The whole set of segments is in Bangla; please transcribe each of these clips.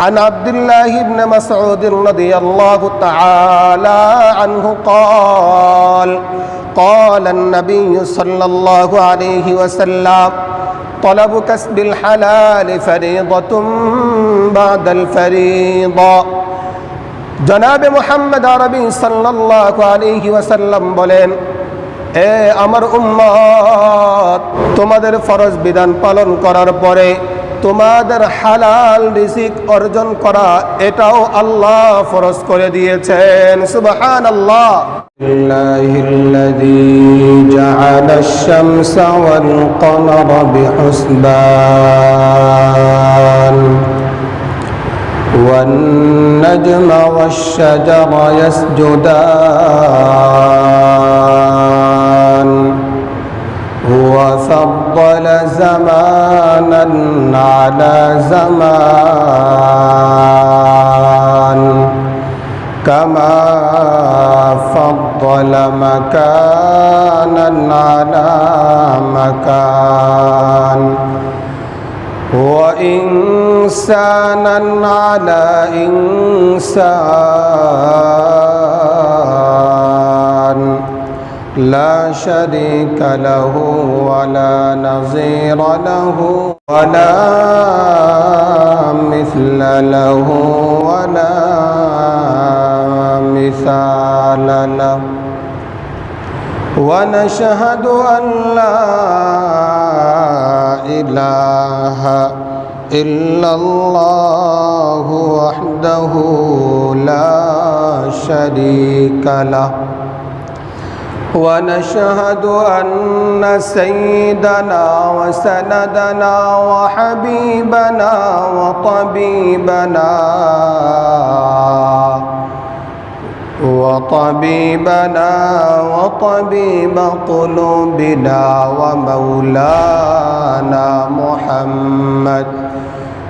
عن عبد الله بن مسعود رضي الله تعالى عنه قال قال النبي صلى الله عليه وسلم طلب كسب الحلال فريضة بعد الفريضة জনাবে মোহাম্মদ আরবি সাল্লাল্লাহু আলাইহি ওয়াসাল্লাম বলেন এ আমার উম্মত তোমাদের ফরজ বিধান পালন করার পরে তোমাদের হালাল রিজিক অর্জন করা এটাও আল্লাহ ফরজ করে দিয়েছেন সুবহানাল্লাহ الله الذي جعل الشمس والقمر بحسبان والنجم والشجر يسجدان هو فضل زمانا على زمان كما فضل مكانا على مكان وإنسانا على إنسان لا شريك له ولا نظير له ولا مثل له ولا مثال له. ونشهد أن لا إله إلا الله وحده لا شريك له. ونشهد أن سيدنا وسندنا وحبيبنا وطبيبنا وطبيبنا وطبيب قلوبنا ومولانا محمد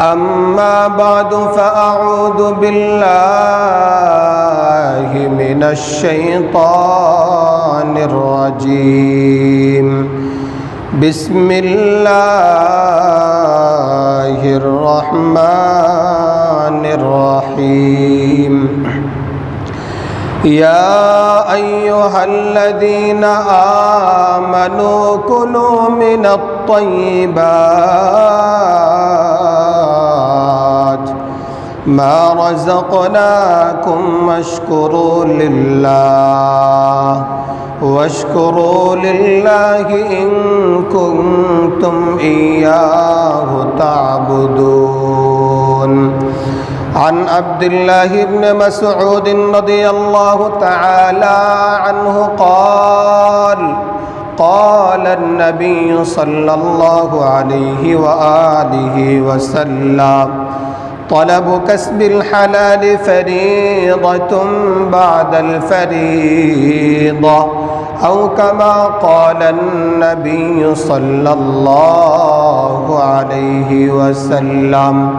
أما بعد فأعوذ بالله من الشيطان الرجيم. بسم الله الرحمن الرحيم. يا أيها الذين آمنوا كلوا من الطيبات ما رزقناكم واشكروا لله. واشكروا لله إن كنتم إياه تعبدون. عن عبد الله بن مسعود رضي الله تعالى عنه قال قال النبي صلى الله عليه وآله وسلم طلب كسب الحلال فريضة بعد الفريضة أو كما قال النبي صلى الله عليه وسلم.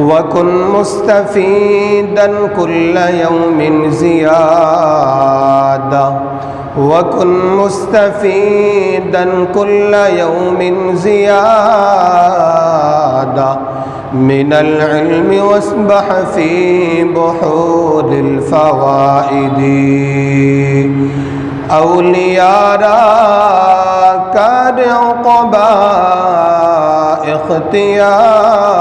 وكن مستفيدا كل يوم زيادة. وكن مستفيدا كل يوم زيادة من العلم واسبح في بحور الفوائد. أولياء كرقبا اختيار.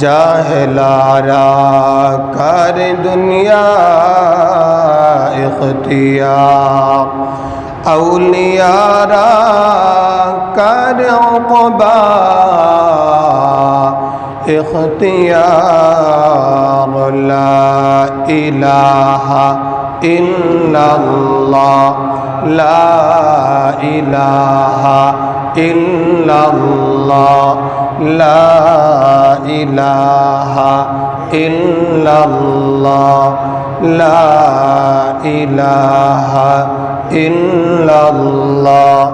جاہلارا کر دنیا اختیار۔ اولیارا کر عقبار اختيار لا إله إلا الله لا إله إلا الله لا إله إلا الله لا إله إلا الله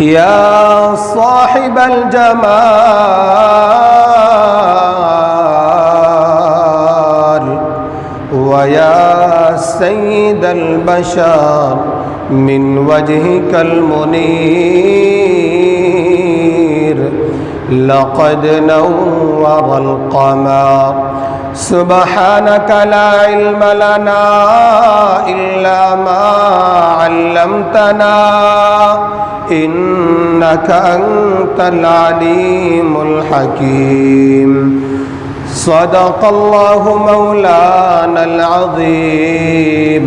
يا صاحب الجمال ويا سيد البشر من وجهك المنير. لقد نور القمر. سبحانك لا علم لنا إلا ما علمتنا. إنك أنت العليم الحكيم. صدق الله مولانا العظيم.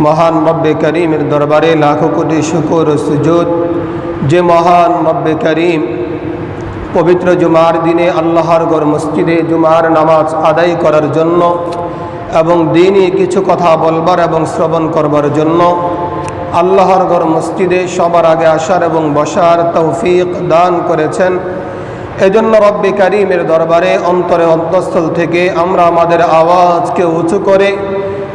মহান রব্বে করিমের দরবারে লাখো কোটি শুকর ও সুজুদ। যে মহান রব্বে করিম, পবিত্র জুমার দিনে আল্লাহর গড় মসজিদে জুমার নামাজ আদায় করার জন্য এবং দিনই কিছু কথা বলবার এবং শ্রবণ করবার জন্য আল্লাহর গড় মসজিদে সবার আগে আসার এবং বসার তৌফিক দান করেছেন। এজন্য রব্বে করিমের দরবারে অন্তরে অন্তঃস্থল থেকে আমরা আমাদের আওয়াজকে উঁচু করে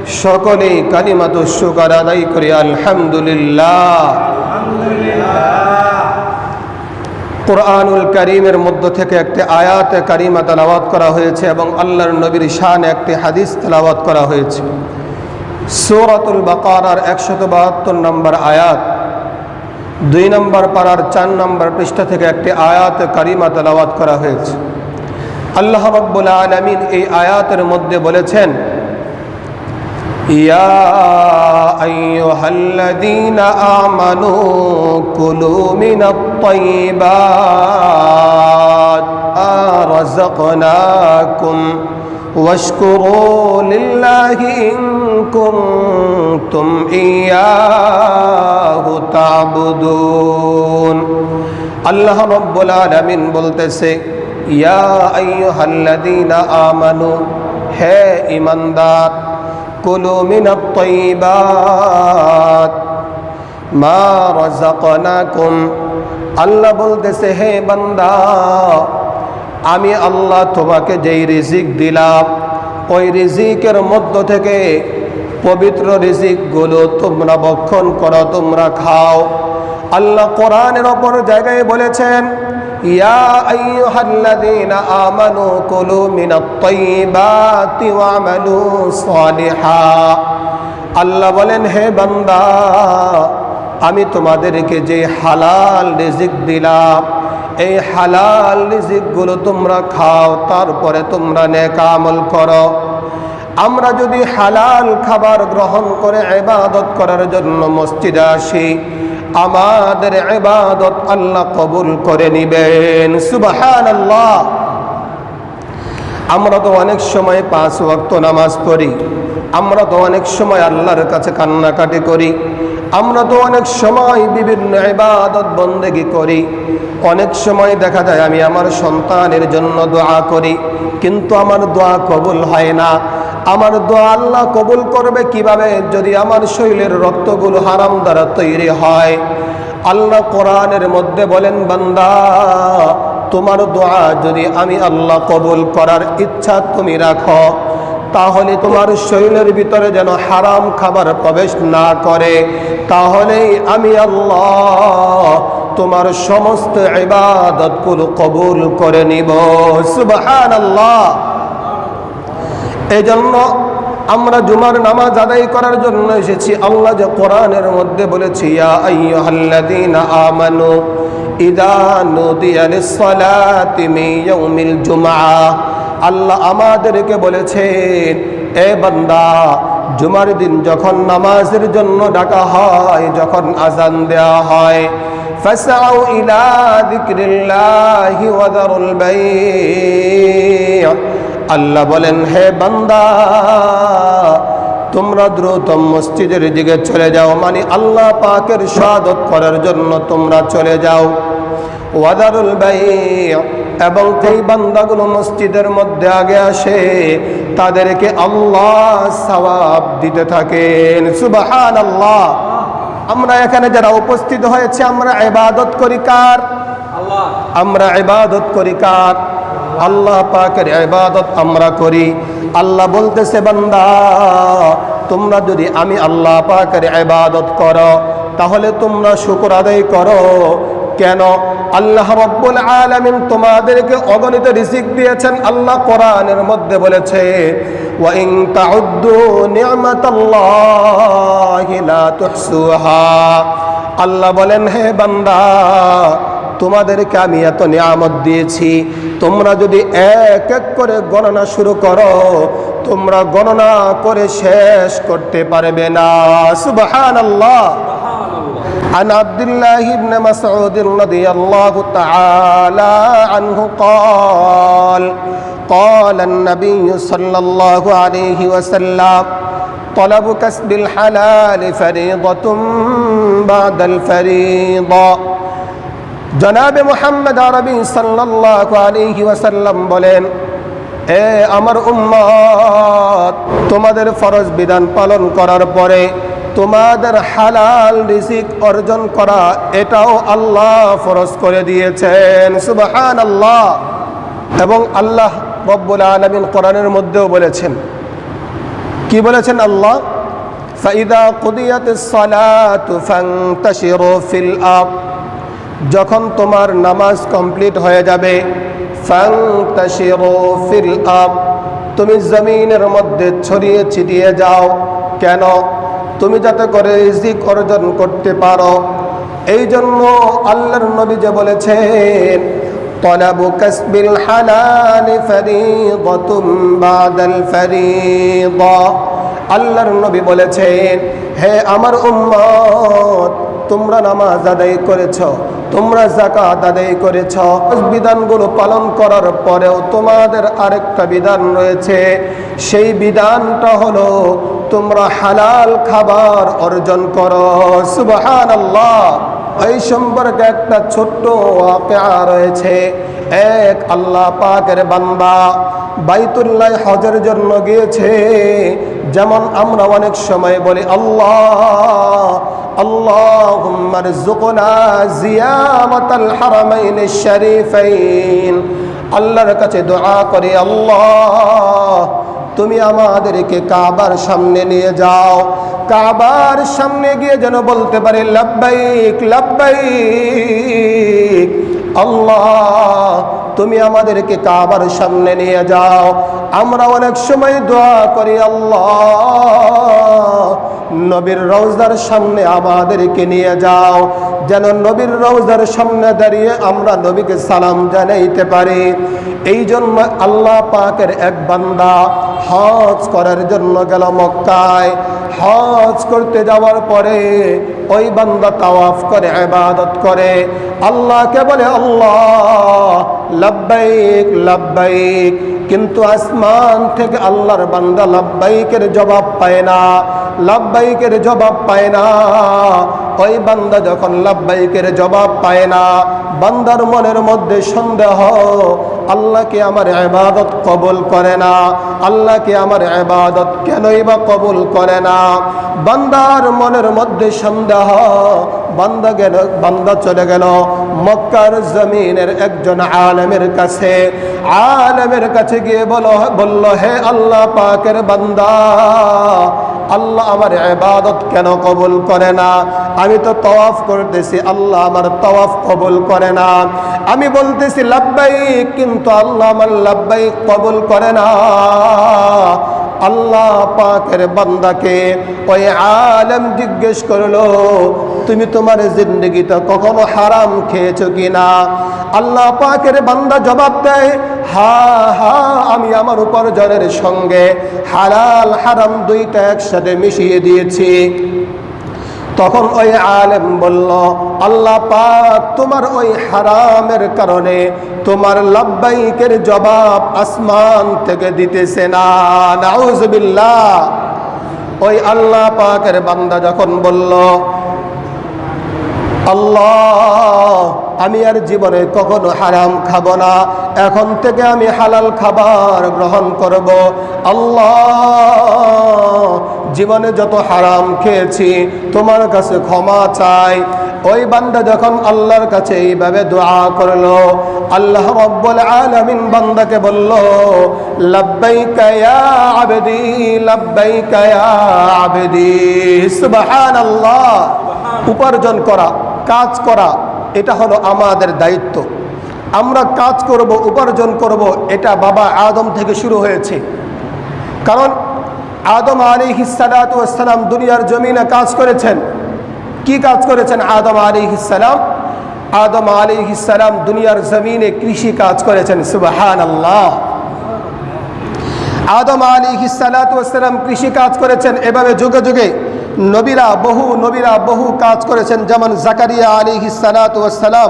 সকলেই কালিমাত শুকার আদায় করি, আলহামদুলিল্লাহ। করিমের মধ্য থেকে একটি আয়াত কারিমা তালাওয়াত করা হয়েছে এবং আল্লাহর নবীর শান একটি হাদিস তালাওয়াত করা হয়েছে। সৌরাতুল বাকারার একশত বাহাত্তর নম্বর আয়াত। দুই নম্বর পাড়ার চার নম্বর পৃষ্ঠা থেকে একটি আয়াত কারিমা তালাওয়াত করা হয়েছে। আল্লাহ রব্বুল আলমিন এই আয়াতের মধ্যে বলেছেন يا أيها الذين آمنوا كلوا من الطيبات ما رزقناكم واشكروا لله إن كنتم إياه تعبدون الله رب العالمين بلتسي يا أيها الذين آمنوا هي إيمان دار কুলু মিনাত তাইয়্যিবাত মা রাযাকনাকুম। আল্লাহ বলতেছে, হে বান্দা, আমি আল্লাহ তোমাকে যেই রিজিক দিলাম, ওই রিজিকের মধ্য থেকে পবিত্র রিজিকগুলো তোমরা ভক্ষণ করো, তোমরা খাও। আল্লাহ কোরআনের ওপর জায়গায় বলেছেন আল্লাহ বলেন, হে বান্দা, আমি তোমাদেরকে যে হালাল রিজিক দিলাম, এই হালাল রিজিকগুলো তোমরা খাও, তারপরে তোমরা নেক আমল করো। আমরা যদি হালাল খাবার গ্রহণ করে এবাদত করার জন্য মসজিদে আসি আমাদের ইবাদত আল্লাহ কবুল করে নিবেন। সুবহানাল্লাহ। আমরা তো অনেক সময় পাঁচ ওয়াক্ত নামাজ পড়ি। আমরা তো অনেক সময় আল্লাহর কাছে কান্নাকাটি করি। আমরা তো অনেক সময় বিভিন্ন ইবাদত বন্দেগি করি। অনেক সময় দেখা যায় আমি আমার সন্তানের জন্য দোয়া করি, কিন্তু আমার দোয়া কবুল হয় না। আমার দোয়া আল্লাহ কবুল করবে কীভাবে? যদি আমার শরীরের রক্তগুলো হারাম দ্বারা তৈরি হয়। আল্লাহ কোরআনের মধ্যে বলেন, বান্দা, তোমার দোয়া যদি আমি আল্লাহ কবুল করার ইচ্ছা তুমি রাখো, তাহলে তোমার শরীরের ভিতরে যেন হারাম খাবার প্রবেশ না করে। তাহলেই আমি আল্লাহ তোমার সমস্ত ইবাদতগুলো কবুল করে নিব। সুবহান আল্লাহ এই জন্য আমরা জুমার নামাজ আদায় করার জন্য এসেছি। আল্লাহ যে কোরআনের মধ্যে বলেছি আমানু মিন আল্লাহ আমাদেরকে বলেছেন এ বান্দা, জুমার দিন যখন নামাজের জন্য ডাকা হয়, যখন আজান দেওয়া হয় ইলা যিকরিল্লাহি ওয়া দারুল বাই' আল্লাহ বলেন হে বান্দা তোমরা দ্রুত মসজিদের দিকে চলে যাও মানে আল্লাহ পাকের স্বাদত করার জন্য তোমরা চলে যাও। ওয়াদারুল বাই এবং যেই বান্দাগুলো মসজিদের মধ্যে আগে আসে তাদেরকে আল্লাহ সওয়াব দিতে থাকেন। সুবাহান আল্লাহ আমরা এখানে যারা উপস্থিত হয়েছে আমরা ইবাদত করি কার? আমরা ইবাদত করি কার? আল্লাহ পাকের ইবাদত আমরা করি। আল্লাহ বলতেছে, বান্দা, তোমরা যদি আমি আল্লাহ পাকের ইবাদত করো, তাহলে তোমরা শুকর আদায় করো। কেন? আল্লাহ রব্বুল আলামিন তোমাদেরকে অগণিত রিজিক দিয়েছেন। আল্লাহ কোরআনের মধ্যে বলেছে, ওয়া ইন তাউদ্দু নি'মাতাল্লাহি লা তুহসুহা। আল্লাহ বলেন, হে বান্দা তোমাদেরকে আমি এত নিয়ামত দিয়েছি তোমরা যদি এক এক করে গণনা শুরু করো তোমরা গণনা করে শেষ করতে পারবে না সুবহানাল্লাহ عن عبد الله بن مسعود رضي الله تعالى عنه قال قال النبي صلى الله عليه وسلم طلب كسب الحلال فريضة بعد الفريضة জনাবে মোহাম্মদ আরবি সাল্লাল্লাহু আলাইহি ওয়াসাল্লাম বলেন, এ আমার উম্মত, তোমাদের ফরজ বিধান পালন করার পরে তোমাদের হালাল রিজিক অর্জন করা, এটাও আল্লাহ ফরজ করে দিয়েছেন। সুবহান আল্লাহ এবং আল্লাহ রব্বুল আলমিন কোরআনের মধ্যেও বলেছেন। কি বলেছেন আল্লাহ? ফাইদা কুদিয়াতিস সালাতু ফান্তাশিরু ফিল আরদ। যখন তোমার নামাজ কমপ্লিট হয়ে যাবে ফান্তাশিরু ফিল আরদ তুমি জমিনের মধ্যে ছড়িয়ে ছিটিয়ে যাও কেন তুমি যাতে করে রিজিক অর্জন করতে পারো এই জন্য আল্লাহর নবী যে বলেছেন طلب كسب الحلال فريضة بعد الفريضة আল্লাহর নবী বলেছেন হে আমার উম্মত তোমরা নামাজ আদায় করেছ তোমরা জাকাত আদায় করেছ, বিধানগুলো পালন করার পরেও তোমাদের আরেকটা বিধান রয়েছে। সেই বিধানটা হলো, তোমরা হালাল খাবার অর্জন করো। সুবহান আল্লাহ এই সম্পর্কে একটা ছোট্ট রয়েছে। এক আল্লাহ পাকের বান্দা বাইতুল্লাহ হজের জন্য গিয়েছে। যেমন আমরা অনেক সময় বলি, আল্লাহ اللهم ارزقنا زيارة الحرمين الشريفين আল্লাহর কাছে দোয়া করি আল্লাহ তুমি আমাদেরকে কাবার সামনে নিয়ে যাও কাবার সামনে গিয়ে যেন বলতে পারে লাব্বাইক লাব্বাইক আল্লাহ তুমি আমাদেরকে কাবার সামনে নিয়ে যাও। আমরা অনেক সময় দোয়া করি, আল্লাহ, নবীর রওজার সামনে আমাদেরকে নিয়ে যাও। যেন নবীর রওজার সামনে দাঁড়িয়ে আমরা নবীকে সালাম জানাইতে পারি। এই জন্য আল্লাহ পাকের এক বান্দা হজ করার জন্য গেল মক্কায়। হজ করতে যাওয়ার পরে ওই বান্দা তাওয়াফ করে আবাদত করে। আল্লাহকে বলে, আল্লাহ লাব্বাইক লাব্বাইক। কিন্তু আসমান থেকে আল্লাহর বান্দা লাব্বাইকের জবাব পায় না, লাব্বাইকের জবাব পায় না। ওই বান্দা যখন লাব্বাইকের জবাব পায় না, বান্দার মনের মধ্যে সন্দেহ, আল্লাহকে আমার ইবাদত কবুল করে না, আল্লাহকে আমার ইবাদত কেনই বা কবুল করে না। বান্দার মনের মধ্যে সন্দেহ, বান্দা গেল, বান্দা চলে গেল মক্কার জমিনের একজন আলেমের কাছে। আলমের কাছে গিয়ে বলো, বলল, হে আল্লাহ পাকের বান্দা আল্লাহ আমার এবাদত কেন কবুল করে না? আমি তো তওয়াফ করতেছি, আল্লাহ আমার তওয়াফ কবুল করে না। আমি বলতেছি লাব্বাই কিন্তু আল্লাহ আমার লাব্বাই কবুল করে না। আল্লাহ পাকের বান্দাকে ওই আলেম জিজ্ঞেস করল, তুমি তোমার জিন্দগিতে কখনো হারাম খেয়েছো কিনা? আল্লাহ পাকের বান্দা জবাব দেয়, হা আমি আমার উপার্জনের সঙ্গে হালাল, হারাম দুইটা একসাথে মিশিয়ে দিয়েছি। তখন ওই আলেম বলল, আল্লাহ পাক তোমার ওই হারামের কারণে তোমার লাব্বাইকের জবাব আসমান থেকে দিতেছে না। নাউজবিল্লাহ। ওই আল্লাহ পাকের বান্দা যখন বলল আল্লাহ, আমি আর জীবনে কখনো হারাম খাব না। এখন থেকে আমি হালাল খাবার গ্রহণ করব। আল্লাহ, জীবনে যত হারাম খেয়েছি, তোমার কাছে ক্ষমা চাই। ওই বান্দা যখন আল্লাহর কাছে এইভাবে দোয়া করল, আল্লাহ রব্বুল আলামিন বান্দাকে বলল, লাব্বাইকা ইয়া আবদি, লাব্বাইকা ইয়া আবদি, সুবহানাল্লাহ। উপার্জন করা। কাজ করা, এটা হলো আমাদের দায়িত্ব। আমরা কাজ করব, উপার্জন করব, এটা বাবা আদম থেকে শুরু হয়েছে। কারণ আদম আলী হিসালাতাম দুনিয়ার জমিনে কাজ করেছেন। কি কাজ করেছেন? আদম আলী হিসালাম আদম আলী হিসালাম দুনিয়ার জমিনে কৃষি কাজ করেছেন সুবাহান আল্লাহ আদম আলী হিসালাতাম কৃষি কাজ করেছেন, এভাবে যুগে যুগে। নবীরা বহু নবীরা বহু কাজ করেছেন। যেমন জাকারিয়া আলী হিসালাতাম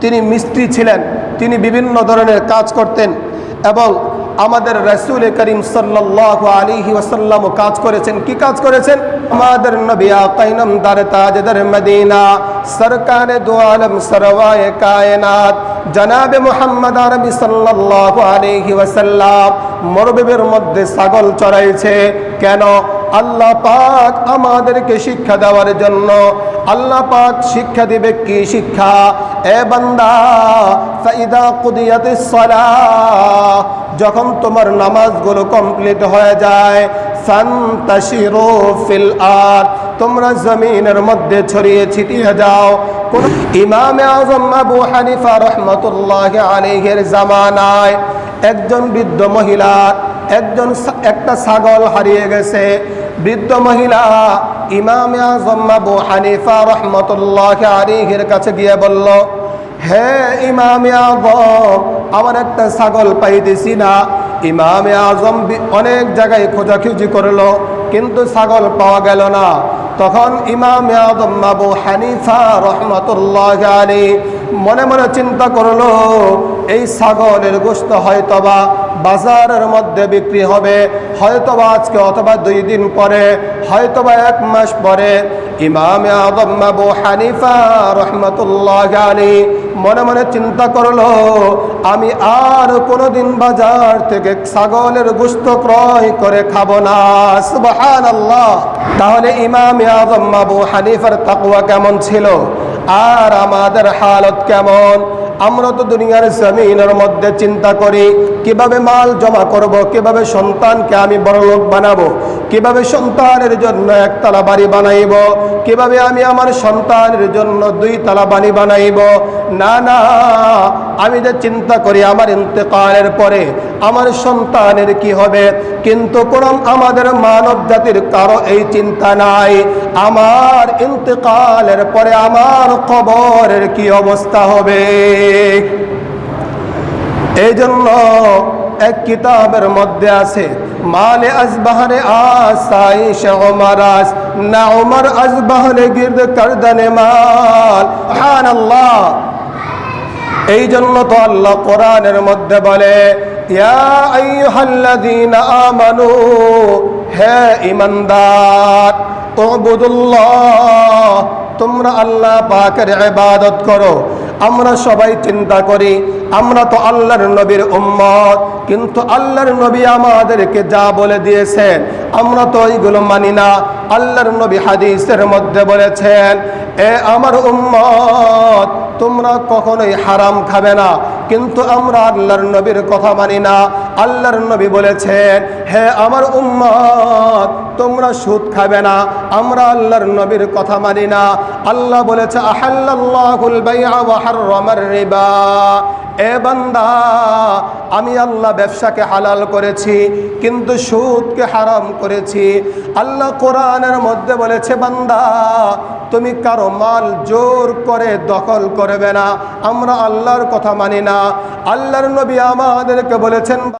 তিনি মিস্ত্রি ছিলেন, তিনি বিভিন্ন ধরনের কাজ করতেন এবং আমাদের রসুল করিম সাল্লাহ আলিহি ওসাল্লাম কাজ করেছেন। কি কাজ করেছেন? আমাদের নবী আকাইনম দার তাজদর মদিনা, সরকার দু আলম সরওয়ায়ে কায়নাত, জনাবে মোহাম্মদ আরবি সাল্লাহ আলিহি ওসাল্লাম মরবিবের মধ্যে ছাগল চড়াইছে। কেন? আল্লাহ পাক আমাদেরকে শিক্ষা দেওয়ার জন্য আল্লাহ পাক শিক্ষা দিবে কি শিক্ষা? এ বান্দা সাইদা কুদিয়াতিস সালাহ যখন তোমার নামাজগুলো কমপ্লিট হয়ে যায় সান্তাশিরু ফিল আর তোমরা জমিনের মধ্যে ছড়িয়ে ছিটিয়ে যাও। ইমামে আজম আবু হানিফা রহমতুল্লাহ আলাইহির জামানায় একজন বৃদ্ধ মহিলার একজন একটা ছাগল হারিয়ে গেছে। বৃদ্ধ মহিলা ইমামে আজম আবু হানিফা রহমতুল্লাহ আলাইহির কাছে গিয়ে বলল, হে ইমামে আজম, আমার একটা ছাগল পাই পাইতেছি না। ইমামে আজম অনেক জায়গায় খোঁজাখুঁজি করল, কিন্তু ছাগল পাওয়া গেল না। তখন ইমাম আদম আবু হানিফা রহমতুল্লাহ আলী মনে মনে চিন্তা করল, এই ছাগলের গোস্ত হয়তোবা বাজারের মধ্যে বিক্রি হবে। হয়তোবা আজকে অথবা দুই দিন পরে, হয়তোবা এক মাস পরে। ইমাম আবু হানিফা রহমতুল্লাহ আলী মনে মনে চিন্তা করল, আমি আর কোনোদিন বাজার থেকে ছাগলের গোস্ত ক্রয় করে খাব না। আল্লাহ তাহলে ইমাম আবু হানিফার তাকুয়া কেমন ছিল? আর আমাদের হালত কেমন? আমরা তো দুনিয়ার জমিনের মধ্যে চিন্তা করি, কীভাবে মাল জমা করব, কীভাবে সন্তানকে আমি বড় লোক বানাবো। কীভাবে সন্তানের জন্য একতলা বাড়ি বানাইব? কীভাবে আমি আমার সন্তানের জন্য দুই তালা বাড়ি বানাইব? না না, আমি যে চিন্তা করি আমার ইন্তেকালের পরে আমার সন্তানের কি হবে? কিন্তু কোন আমাদের মানব জাতির কারও এই চিন্তা নাই। আমার ইন্তেকালের পরে আমার কবরের কি অবস্থা হবে? এই জন্য এক কিতাবের মধ্যে আছে মালে আজবাহরে আসাই শমারাস না উমর আজবাহরে গির্দ করদনে মাল। হান আল্লাহ এই জন্য তো আল্লাহ কোরআনের মধ্যে বলে আমানু, হে উবুদুল্লাহ, তোমরা আল্লাহ পাকের ইবাদত করো। আমরা সবাই চিন্তা করি, আমরা তো আল্লাহর নবীর উম্মত। কিন্তু আল্লাহর নবী আমাদেরকে যা বলে দিয়েছেন, আমরা তো এইগুলো মানি না। আল্লাহর নবী হাদিসের মধ্যে বলেছেন, এ আমার উম্মত, তোমরা কখনোই হারাম খাবে না। কিন্তু আমরা আল্লাহর নবীর কথা মানি না। আল্লাহর নবী বলেছেন, হে আমার উম্মত, তোমরা সুদ খাবে না। আমরা আল্লাহর নবীর কথা মানি না। আল্লাহ বলেছে রিবা। এ বান্দা, আমি আল্লাহ ব্যবসাকে হালাল করেছি, কিন্তু সুদকে হারাম করেছি। আল্লাহ কোরআনের মধ্যে বলেছে, বান্দা, তুমি কারও মাল জোর করে দখল করবে না। আমরা আল্লাহর কথা মানি না। আল্লাহর নবী আমাদেরকে বলেছেন